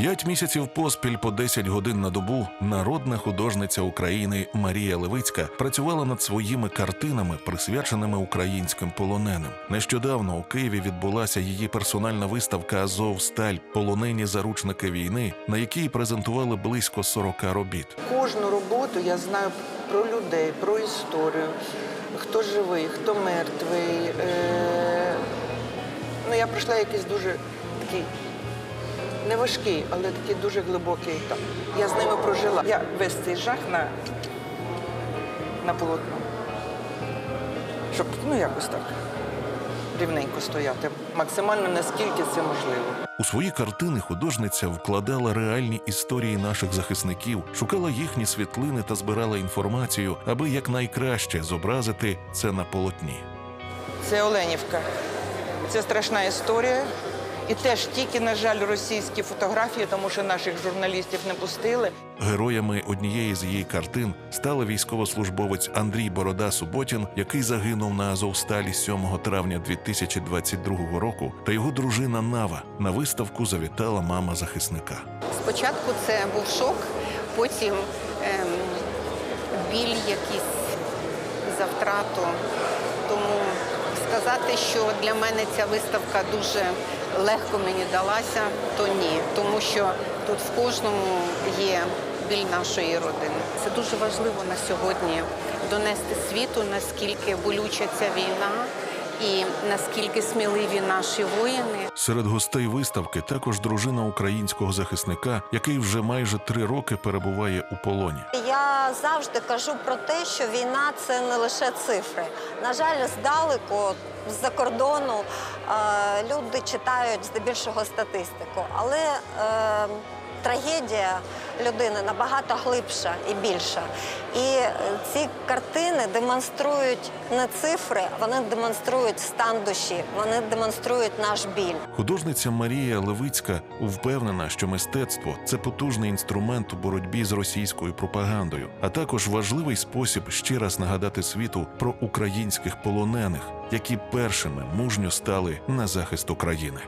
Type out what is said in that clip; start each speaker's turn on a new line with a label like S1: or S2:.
S1: П'ять місяців поспіль по 10 годин на добу народна художниця України Марія Левицька працювала над своїми картинами, присвяченими українським полоненим. Нещодавно у Києві відбулася її персональна виставка Азов Сталь полонені заручники війни, на якій презентували близько 40 робіт.
S2: Кожну роботу я знаю про людей, про історію, хто живий, хто мертвий. Е... Ну, я пройшла якийсь дуже такий неважкий, але такий дуже глибокий етап. Я з ними прожила. Я весь цей жах на, на полотно. Щоб ну якось так рівненько стояти. Максимально наскільки це можливо.
S1: У свої картини художниця вкладала реальні історії наших захисників, шукала їхні світлини та збирала інформацію, аби якнайкраще зобразити це на полотні.
S2: Це Оленівка. Це страшна історія. І теж тільки, на жаль, російські фотографії, тому що наших журналістів не пустили.
S1: Героями однієї з її картин стали військовослужбовець Андрій Борода Суботін, який загинув на Азовсталі 7 травня 2022 року, та його дружина Нава. На виставку завітала мама захисника.
S3: Спочатку це був шок, потім ем, біль якийсь за втрату. Тому сказати, що для мене ця виставка дуже легко мені далася, то ні. Тому що тут в кожному є біль нашої родини. Це дуже важливо на сьогодні донести світу, наскільки болюча ця війна і наскільки сміливі наші воїни.
S1: Серед гостей виставки також дружина українського захисника, який вже майже три роки перебуває у полоні.
S4: Я завжди кажу про те, що війна це не лише цифри. На жаль, здалеку, з-за кордону е, люди читають здебільшого статистику, але е, трагедія людини набагато глибша і більша. І е, ці картини демонструють не цифри, вони демонструють стан душі, вони демонструють наш біль.
S1: Художниця Марія Левицька впевнена, що мистецтво це потужний інструмент у боротьбі з російською пропагандою, а також важливий спосіб ще раз нагадати світу про українських полонених, які першими мужньо стали на захист України.